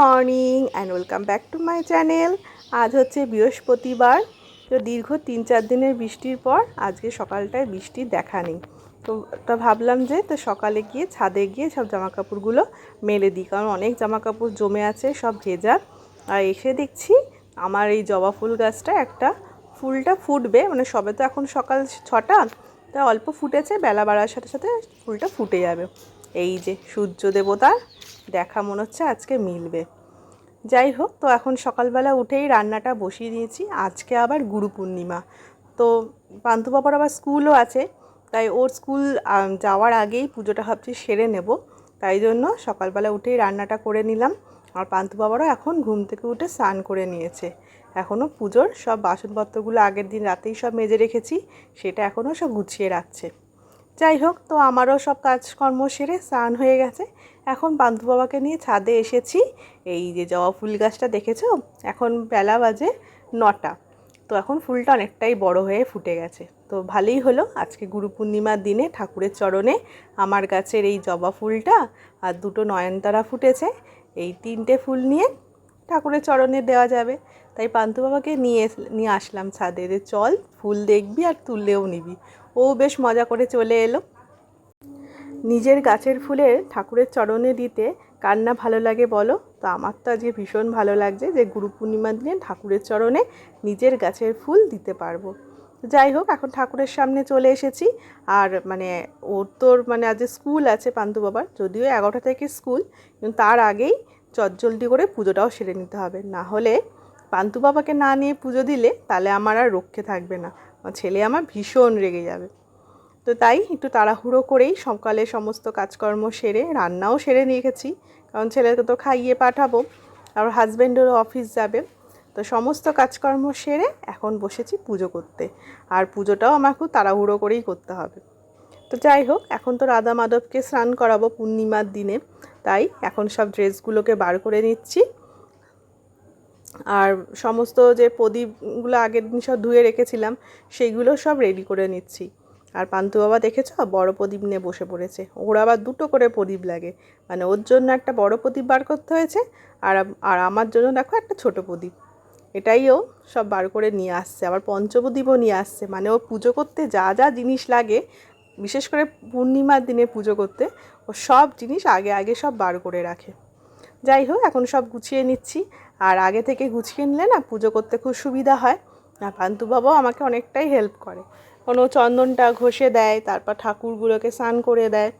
Morning and welcome back to my channel আজ হচ্ছে বৃহস্পতিবার, তো দীর্ঘ তিন চার দিনের বৃষ্টির পর আজকে সকালটায় বৃষ্টি দেখা নেই। তো তা ভাবলাম যে, তো সকালে গিয়ে ছাদে গিয়ে সব জামা কাপড়গুলো মেলে দিই, কারণ অনেক জামা কাপড় জমে আছে, সব ভেজা। আর এসে দেখছি আমার এই জবা ফুল গাছটা একটা ফুলটা ফুটবে মানে সবে তো এখন সকাল ছটা, তা অল্প ফুটেছে, বেলা বাড়ার সাথে সাথে ফুলটা ফুটে যাবে। এই যে সূর্য দেবতার দেখা মনে হচ্ছে আজকে মিলবে। যাই হোক, তো এখন সকালবেলা উঠেই রান্নাটা বসিয়ে দিয়েছি। আজকে আবার গুরু পূর্ণিমা। তো পান্তু বাবার আবার স্কুলও আছে, তাই ওর স্কুল যাওয়ার আগেই পুজোটা ভাবছি সেরে নেব। তাই জন্য সকালবেলা উঠেই রান্নাটা করে নিলাম। আর পান্তু বাবারও এখন ঘুম থেকে উঠে স্নান করে নিয়েছে। এখনও পুজোর সব বাসনপত্রগুলো আগের দিন রাতেই সব মেজে রেখেছি, সেটা এখনও সব গুছিয়ে রাখছে। যাই হোক, তো আমারও সব কাজকর্ম সেরে স্নান হয়ে গেছে। এখন বান্ধু বাবাকে নিয়ে ছাদে এসেছি। এই যে জবা ফুল গাছটা দেখেছ? এখন বেলা বাজে নটা। তো এখন ফুলটা অনেকটাই বড় হয়ে ফুটে গেছে। তো ভালোই হলো আজকে গুরু পূর্ণিমার দিনে ঠাকুরের চরণে আমার গাছের এই জবা ফুলটা আর দুটো নয়নতারা ফুটেছে। এই তিনটে ফুল নিয়ে ঠাকুরের চরণে দেওয়া যাবে। তাই পান্তু বাবাকে নিয়ে নিয়ে আসলাম ছাদে চল ফুল দেখবি আর তুললেও নিবি। ও বেশ মজা করে চলে এলো। নিজের গাছের ফুলের ঠাকুরের চরণে দিতে কার না ভালো লাগে বলো? তো আমার তো আজকে ভীষণ ভালো লাগছে যে গুরু পূর্ণিমার দিনে ঠাকুরের চরণে নিজের গাছের ফুল দিতে পারব। যাই হোক, এখন ঠাকুরের সামনে চলে এসেছি। আর মানে ওর তোর মানে আজ স্কুল আছে পান্তু বাবার, যদিও এগারোটা থেকে স্কুল, কিন্তু তার আগেই চটজলদি করে পুজোটাও সেরে নিতে হবে। না হলে পান্তু বাবাকে না নিয়ে পুজো দিলে তাহলে আমার আর রক্ষে থাকবে না। ছেলে আমার ভীষণ রেগে যাবে। তো তাই একটু তাড়াহুড়ো করেই সকালে সমস্ত কাজকর্ম সেরে রান্নাও সেরে নিয়ে গেছি। কারণ ছেলেকে তো খাইয়ে পাঠাবো, আর হাজব্যান্ডেরও অফিস যাবে। তো সমস্ত কাজকর্ম সেরে এখন বসেছি পুজো করতে। আর পুজোটাও আমার খুব তাড়াহুড়ো করেই করতে হবে। তো যাই হোক, এখন তো রাধা মাধবকে স্নান করাবো পূর্ণিমার দিনে। তাই এখন সব ড্রেসগুলোকে বার করে নিচ্ছি। আর সমস্ত যে প্রদীপগুলো আগের দিন সব ধুয়ে রেখেছিলাম, সেইগুলো সব রেডি করে নিচ্ছি। আর পান্তু বাবা দেখেছ? বড় প্রদীপ নিয়ে বসে পড়েছে। ওর আবার দুটো করে প্রদীপ লাগে। মানে ওর জন্য একটা বড় প্রদীপ বার করতে হয়েছে আর আর আমার জন্য দেখো একটা ছোট প্রদীপ। এটাই ও সব বার করে নিয়ে আসছে। আবার পঞ্চপ্রদীপও নিয়ে আসছে। মানে ও পুজো করতে যা যা জিনিস লাগে, বিশেষ করে পূর্ণিমার দিনে পুজো করতে, ও সব জিনিস আগে আগে সব বার করে রাখে। যাই হোক, এখন সব গুছিয়ে নিচ্ছি। আর আগে থেকে গুছিয়ে নিলে না পুজো করতে খুব সুবিধা হয়। আর পান্তু বাবাও আমাকে অনেকটাই হেল্প করে। কোনো চন্দনটা ঘষে দেয়, তারপর ঠাকুরগুলোকে স্নান করে দেয়।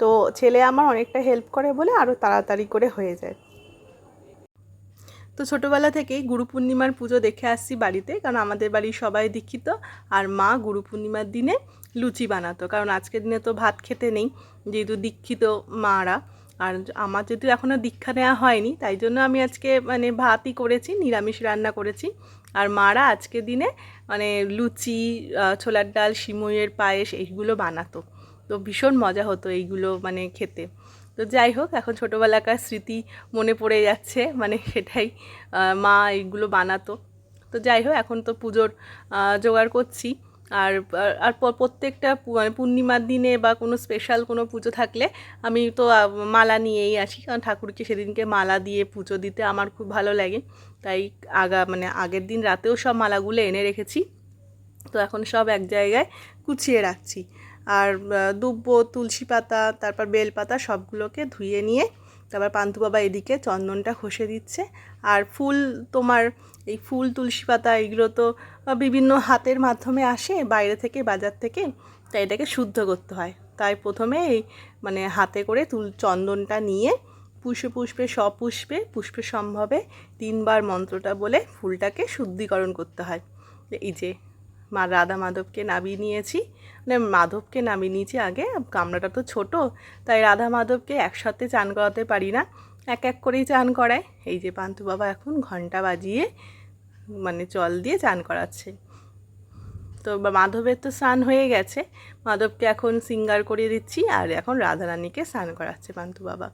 তো ছেলে আমার অনেকটা হেল্প করে বলে আরও তাড়াতাড়ি করে হয়ে যায়। তো ছোটোবেলা থেকেই গুরু পূর্ণিমার পুজো দেখে আসছি বাড়িতে, কারণ আমাদের বাড়ির সবাই দীক্ষিত। আর মা গুরু পূর্ণিমার দিনে লুচি বানাতো, কারণ আজকের দিনে তো ভাত খেতে নেই, যেহেতু দীক্ষিত মারা। আর আমার যদিও এখনও দীক্ষা নেওয়া হয়নি, তাই জন্য আমি আজকে মানে ভাতই করেছি, নিরামিষ রান্না করেছি। আর মারা আজকে দিনে মানে লুচি ছোলার ডাল সিমইয়ের পায়েস এইগুলো বানাতো। তো ভীষণ মজা হতো এইগুলো মানে খেতে। তো যাই হোক, এখন ছোটোবেলাকার স্মৃতি মনে পড়ে যাচ্ছে মানে সেটাই মা এইগুলো বানাতো। তো যাই হোক, এখন তো পুজোর জোগাড় করছি। আর আর প্রত্যেকটা মানে পূর্ণিমার দিনে বা কোনো স্পেশাল কোনো পুজো থাকলে আমি তো মালা নিয়েই আসি। কারণ ঠাকুরকে সেদিনকে মালা দিয়ে পুজো দিতে আমার খুব ভালো লাগে। তাই আগা মানে আগের দিন রাতেও সব মালাগুলো এনে রেখেছি। তো এখন সব এক জায়গায় কুচিয়ে রাখছি। আর দুব্ব, তুলসী পাতা, তারপর বেল পাতা সবগুলোকে ধুয়ে নিয়ে তারপর পান্তু বাবা এদিকে চন্দনটা ঘষে দিচ্ছে। আর ফুল তোমার এই ফুল, তুলসী পাতা এগুলো তো বিভিন্ন হাতের মাধ্যমে আসে, বাইরে থেকে, বাজার থেকে। তাই এটাকে শুদ্ধ করতে হয়। তাই প্রথমে এই মানে হাতে করে তুল, চন্দনটা নিয়ে পুষ্পে পুষ্পে সপুষ্পে পুষ্পে সম্ভবে তিনবার মন্ত্রটা বলে ফুলটাকে শুদ্ধিকরণ করতে হয়। এই যে, মা রাধা মাধবকে নামিয়ে নিয়েছি মানে মাধবকে নামিয়ে নিয়েছি আগে কামড়াটা তো ছোট, তাই রাধা মাধবকে একসাথে চান করাতে পারি না। এক এক করেই চান করায়। এই যে পান্তু বাবা এখন ঘণ্টা বাজিয়ে মানে জল দিয়ে চান করাচ্ছে। তো মাধবের তো স্নান হয়ে গেছে। মাধবকে এখন সিঙ্গার করিয়ে দিচ্ছি আর এখন রাধারানীকে স্নান করাচ্ছে পান্তু বাবা।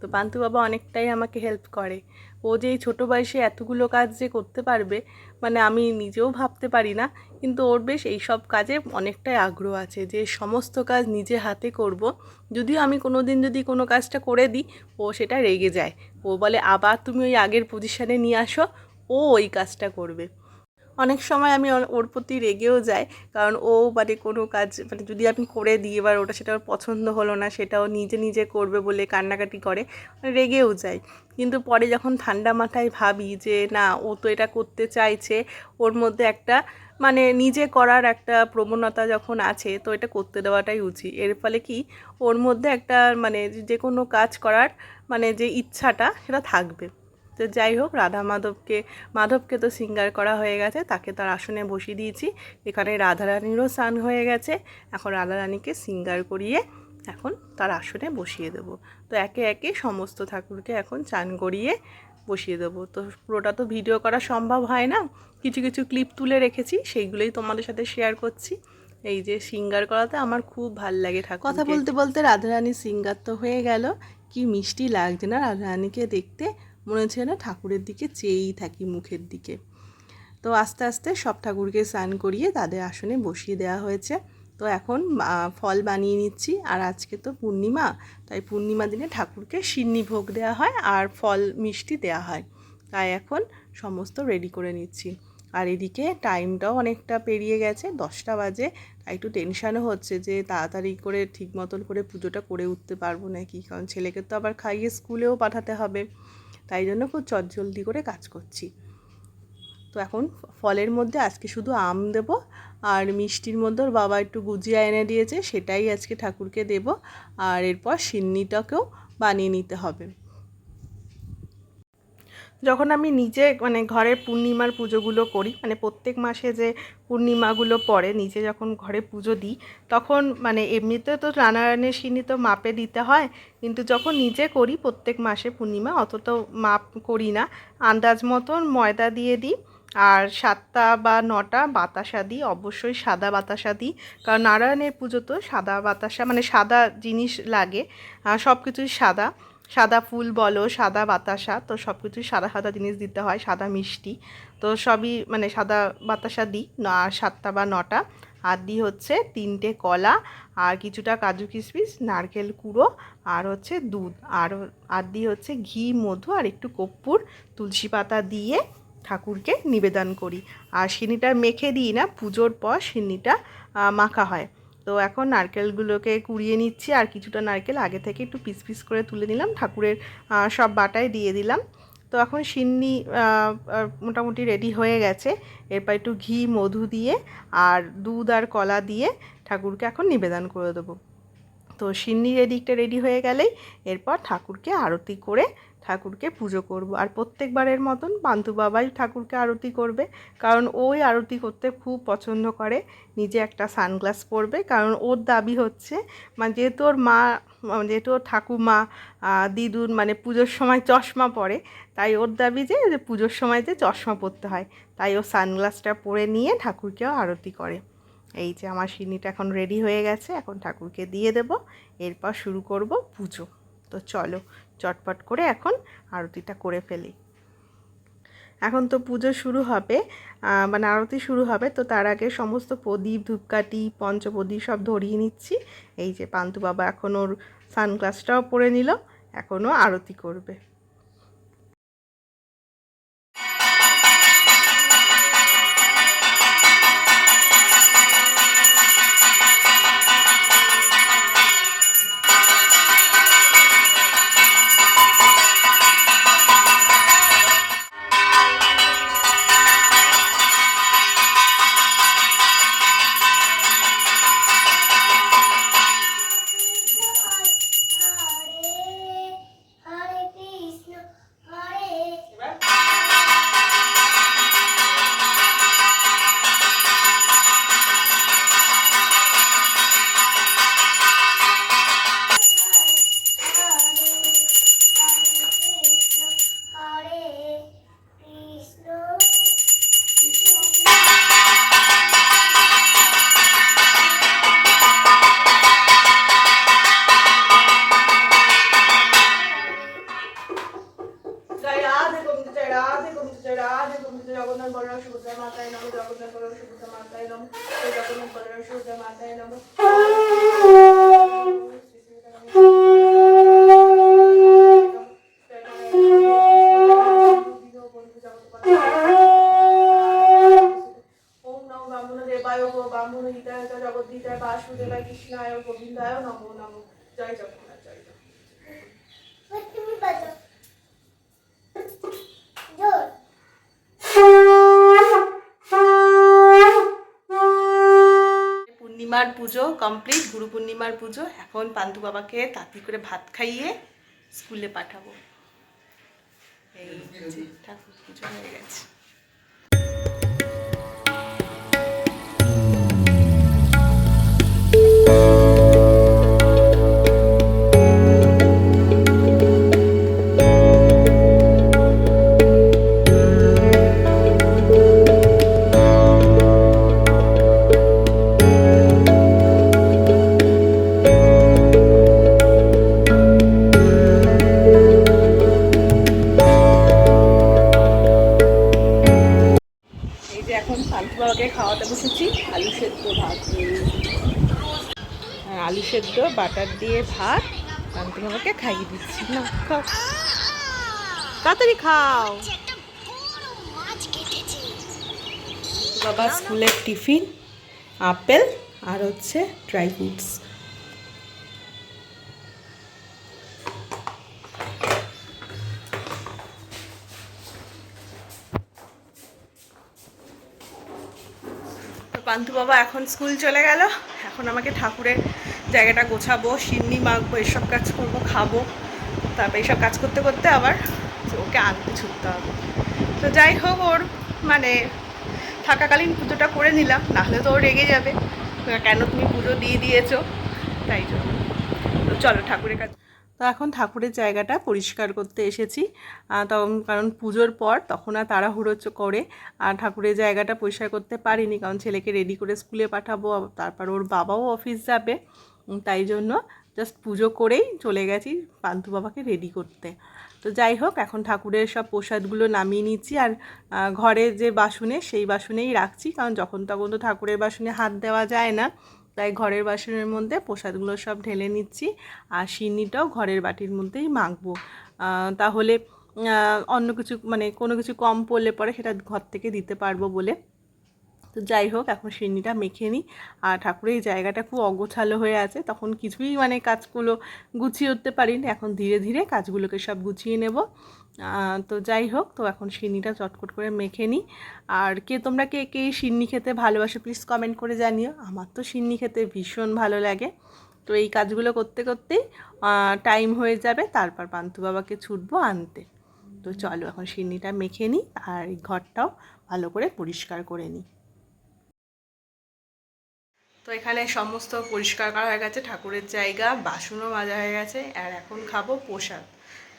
তো পান্তু বাবা অনেকটাই আমাকে হেল্প করে। ও যে এই ছোটো বয়সে এতগুলো কাজ যে করতে পারবে মানে আমি নিজেও ভাবতে পারি না। কিন্তু ওর বেশ এই সব কাজে অনেকটাই আগ্রহ আছে যে সমস্ত কাজ নিজে হাতে করব। যদিও আমি কোনো দিন যদি কোনো কাজটা করে দিই, ও সেটা রেগে যায়। ও বলে, আবার তুমি ওই আগের পজিশানে নিয়ে আসো, ও ওই কাজটা করবে। অনেক সময় আমি ওর- প্রতি রেগেও যাই, কারণ ও মানে কোনো কাজ মানে যদি আমি করে দিই, এবার ওটা সেটা ওর পছন্দ হলো না সেটাও নিজে নিজে করবে বলে কান্নাকাটি করে রেগেও যাই। কিন্তু পরে যখন ঠান্ডা মাথায় ভাবি যে, না, ও তো এটা করতে চাইছে, ওর মধ্যে একটা মানে নিজে করার একটা প্রবণতা যখন আছে, তো এটা করতে দেওয়াটাই উচিত। এর ফলে কি, ওর মধ্যে একটা মানে যে কোনো কাজ করার মানে যে ইচ্ছাটা সেটা থাকবে। তো যাই হোক, রাধা মাধবকে মাধবকে তো সিঙ্গার করা হয়ে গেছে, তাকে তার আসনে বসিয়ে দিয়েছি। এখানে রাধারানীরও স্নান হয়ে গেছে। এখন রাধারানীকে সিঙ্গার করিয়ে এখন তার আসনে বসিয়ে দেবো। তো একে একে সমস্ত ঠাকুরকে এখন চান করিয়ে বসিয়ে দেবো। তো পুরোটা তো ভিডিও করা সম্ভব হয় না। কিছু কিছু ক্লিপ তুলে রেখেছি, সেইগুলোই তোমাদের সাথে শেয়ার করছি। এই যে সিঙ্গার করাতে আমার খুব ভালো লাগে ঠাকুর কথা বলতে বলতে রাধারানী সিঙ্গার তো হয়ে গেল। কি মিষ্টি লাগছে না রাধারানীকে দেখতে। মনে হচ্ছে না ঠাকুরের দিকে চেয়েই থাকি মুখের দিকে। তো আস্তে আস্তে সব ঠাকুরকে স্নান করিয়ে তাদের আসনে বসিয়ে দেওয়া হয়েছে। তো এখন ফল বানিয়ে নিচ্ছি। আর আজকে তো পূর্ণিমা, তাই পূর্ণিমা দিনে ঠাকুরকে সিন্নি ভোগ দেওয়া হয় আর ফল মিষ্টি দেওয়া হয়। তাই এখন সমস্ত রেডি করে নিচ্ছি। আর এদিকে টাইমটাও অনেকটা পেরিয়ে গেছে, দশটা বাজে। তাই একটু টেনশানও হচ্ছে যে তাড়াতাড়ি করে ঠিক মতন করে পুজোটা করে উঠতে পারব নাকি? কারণ ছেলেকে তো আবার খাইয়ে স্কুলেও পাঠাতে হবে। তাই জন্য খুব চটজলদি করে কাজ করছি। তো এখন ফলের মধ্যে আজকে শুধু আম দেব আর মিষ্টির মধ্যে ওর বাবা একটু গুজিয়া এনে দিয়েছে, সেটাই আজকে ঠাকুরকে দেব। আর এরপর সিন্নিটাকেও বানিয়ে নিতে হবে। যখন আমি নিজে মানে ঘরে পূর্ণিমার পুজোগুলো করি মানে প্রত্যেক মাসে যে পূর্ণিমাগুলো পড়ে, নিজে যখন ঘরে পুজো দিই, তখন মানে এমনিতে তো রান্নারান্নের সিন্নি তো মাপে দিতে হয়, কিন্তু যখন নিজে করি প্রত্যেক মাসে পূর্ণিমা, অত তো মাপ করি না। আন্দাজ মতন ময়দা দিয়ে দিই আর সাতটা বা নটা বাতাসা দিই, অবশ্যই সাদা বাতাসা দিই। কারণ নারায়ণের পুজো তো সাদা বাতাসা মানে সাদা জিনিস লাগে সব কিছুই সাদা। সাদা ফুল বলো, সাদা বাতাসা, তো সব কিছুই সাদা সাদা জিনিস দিতে হয়, সাদা মিষ্টি। তো সবই মানে সাদা বাতাসা দিই আর সাতটা বা নটা। আর দিই হচ্ছে তিনটে কলা, আর কিছুটা কাজু কিশমিশ, নারকেল কুড়ো, আর হচ্ছে দুধ। আর আর দিই হচ্ছে ঘি, মধু, আর একটু কর্পূর, তুলসী পাতা দিয়ে ঠাকুরকে নিবেদন করি। আর সিন্নিটা মেখে দিই না, পুজোর পর সিন্নিটা মাখা হয়। তো এখন নারকেলগুলোকে কুড়িয়ে নিচ্ছি, আর কিছুটা নারকেল আগে থেকে একটু পিস পিস করে তুলে নিলাম, ঠাকুরের সব বাটায় দিয়ে দিলাম। তো এখন সিন্নি মোটামুটি রেডি হয়ে গেছে। এরপর একটু ঘি, মধু দিয়ে, আর দুধ আর কলা দিয়ে ঠাকুরকে এখন নিবেদন করে দেবো। তো সিন্নির এদিকটা রেডি হয়ে গেলেই এরপর ঠাকুরকে আরতি করে ঠাকুরকে পুজো করব। আর প্রত্যেকবারের মতন পান্তু বাবাই ঠাকুরকে আরতি করবে, কারণ ওই আরতি করতে খুব পছন্দ করে। নিজে একটা সানগ্লাস পরবে, কারণ ওর দাবি হচ্ছে মানে যেহেতু ওর মা মানে যেহেতু ওর ঠাকুমা দিদুর মানে পুজোর সময় চশমা পরে, তাই ওর দাবি যে পুজোর সময় যে চশমা পরতে হয়, তাই ও সানগ্লাসটা পরে নিয়ে ঠাকুরকেও আরতি করে। এই যে আমার সিন্নিটা এখন রেডি হয়ে গেছে, এখন ঠাকুরকে দিয়ে দেব। এরপর শুরু করব পুজো। তো চলো, চটপট করে এখন আরতিটা করে ফেলি। এখন তো পুজো শুরু হবে মানে আরতি শুরু হবে, তো তার আগে সমস্ত প্রদীপ, ধূপকাঠি, পঞ্চপ্রদীপ সব ধরিয়ে নিচ্ছি। এই যে পান্তু বাবা এখন ওর সানগ্লাসটাও পরে নিল, এখনও আরতি করবে। जमाता है नमक পূর্ণিমার পুজো কমপ্লিট গুরু পূর্ণিমার পুজো। এখন পান্তু বাবাকে তাঁতি করে ভাত খাইয়ে স্কুলে পাঠাবো। এই ঠাকুর, পুজো হয়ে গেছে। সেদ্ধ বাটার দিয়ে ভাত। পান্তু বাবাকে খাইয়ে দিচ্ছি। না, খাও। তাড়াতাড়ি খাও। বাবা স্কুলের টিফিন, আপেল আর হচ্ছে ড্রাই ফ্রুটস। তো পান্থু বাবা এখন স্কুল চলে গেল। এখন আমাকে ঠাকুরের জায়গাটা গোছাবো, সিন্নি মাখবো, এসব কাজ করব, খাব। তারপর এইসব কাজ করতে করতে আবার ওকে আনতে ছুটতে হবে। তো যাই হোক ওর মানে থাকাকালীন পুজোটা করে নিলাম, নাহলে তো ও রেগে যাবে। কেন তুমি পুজো দিয়ে দিয়েছ? তাই জন্য। তো চলো ঠাকুরের কাছে। তো এখন ঠাকুরের জায়গাটা পরিষ্কার করতে এসেছি। তখন কারণ পুজোর পর তখন আর তাড়াহুড়ো করে আর ঠাকুরের জায়গাটা পরিষ্কার করতে পারিনি। কারণ ছেলেকে রেডি করে স্কুলে পাঠাবো তারপর ওর বাবাও অফিস যাবে। তাই জন্য জাস্ট পুজো করেই চলে গেছি পান্থু বাবাকে রেডি করতে। তো যাই হোক, এখন ঠাকুরের সব প্রসাদগুলো নামিয়ে নিচ্ছি আর ঘরে যে বাসনে, সেই বাসনেই রাখছি। কারণ যখন তখন তো ঠাকুরের বাসনে হাত দেওয়া যায় না। তাই ঘরের বাসনের মধ্যে প্রসাদগুলো সব ঢেলে নিচ্ছি আর সিন্নিটাও ঘরের বাটির মধ্যেই মাখবো। তাহলে অন্য কিছু মানে কোনো কিছু কম পড়লে পরে সেটা ঘর থেকে দিতে পারব বলে। তো যাই হোক, এখন সিন্নিটা মেখে নিই। আর ঠাকুরের এই জায়গাটা খুব অগোছালো হয়ে আছে, তখন কিছুই মানে কাজগুলো গুছিয়ে উঠতে পারিনি। এখন ধীরে ধীরে কাজগুলোকে সব গুছিয়ে নেব। তো যাই হোক, তো এখন সিন্নিটা চটকট করে মেখে নিই। আর কে, তোমরা কে কে সিন্নি খেতে ভালোবাসো প্লিজ কমেন্ট করে জানিও। আমার তো সিন্নি খেতে ভীষণ ভালো লাগে। তো এই কাজগুলো করতে করতেই টাইম হয়ে যাবে, তারপর পান্থু বাবাকে ছুটবো আনতে। তো চলো এখন সিন্নিটা মেখে নিই, আর ঘরটাও ভালো করে পরিষ্কার করে নিই। তো এখানে সমস্ত পরিষ্কার করা হয়ে গেছে, ঠাকুরের জায়গা, বাসনও মাজা হয়ে গেছে, আর এখন খাব প্রসাদ।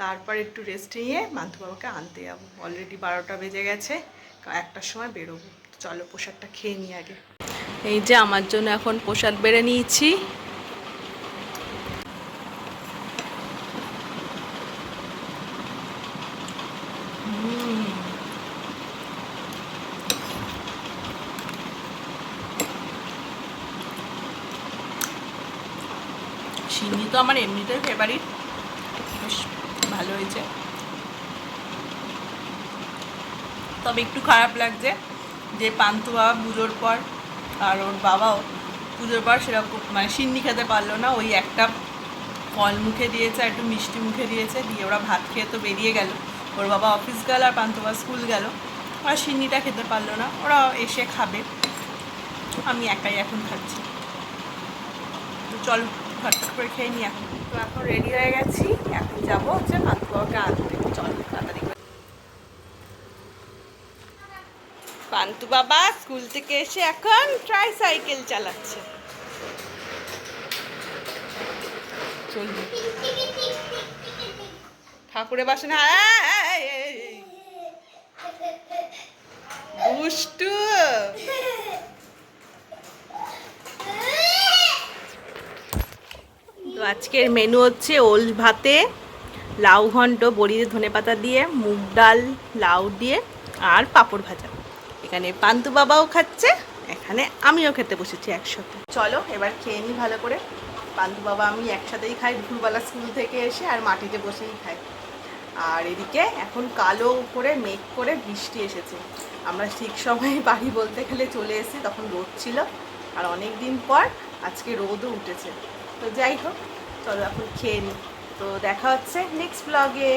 তারপর একটু রেস্ট নিয়ে মান্থু বাবাকে আনতে যাব। অলরেডি বারোটা বেজে গেছে একটার সময় বেরোবো। চলো প্রসাদটা খেয়ে নিই আগে। এই যে আমার জন্য এখন প্রসাদ বেড়ে নিয়েছি সিন্নি তো আমার এমনিতেই ফেভারিট বেশ ভালো হয়েছে। তবে একটু খারাপ লাগছে যে পান্তু বাবা পুজোর পর আর ওর বাবাও পুজোর পর সেরকম মানে সিন্নি খেতে পারল না। ওই একটা ফল মুখে দিয়েছে, একটু মিষ্টি মুখে দিয়েছে, দিয়ে ওরা ভাত খেয়ে তো বেরিয়ে গেল। ওর বাবা অফিস গেল আর পান্তু বাবা স্কুল গেল। ওরা সিন্নিটা খেতে পারল না। ওরা এসে খাবে। আমি একাই এখন খাচ্ছি। তো চল। করে খেয়ে এখন তো এখন রেডি হয়ে গেছি। এখন যাব আনতে চল, তাড়াতাড়ি পান্তু বাবা স্কুল থেকে এসে এখন ট্রাই সাইকেল চালাচ্ছে। চলবে ঠাকুরের আয়। দুষ্টু। তো আজকের মেনু হচ্ছে ওল ভাতে, লাউ ঘন্ট, বড়ি ধনে পাতা দিয়ে, মুগ ডাল, লাউ দিয়ে আর পাঁপড় ভাজা। এখানে পান্তু বাবাও খাচ্ছে, এখানে আমিও খেতে বসেছি একসাথে। চলো এবার খেয়ে নিই ভালো করে। পান্তু বাবা আমি একসাথেই খাই, দুপুরবেলা স্কুল থেকে এসে আর মাটিতে বসেই খাই। আর এদিকে এখন কালো করে মেঘ করে বৃষ্টি এসেছে। আমরা ঠিক সময়ে বাড়ি বলতে গেলে চলে এসেছি তখন রোদ ছিল। আর অনেক দিন পর আজকে রোদও উঠেছে। তো যাই হোক চলো এখন খেয়ে নিই তো দেখা হচ্ছে নেক্সট ব্লগে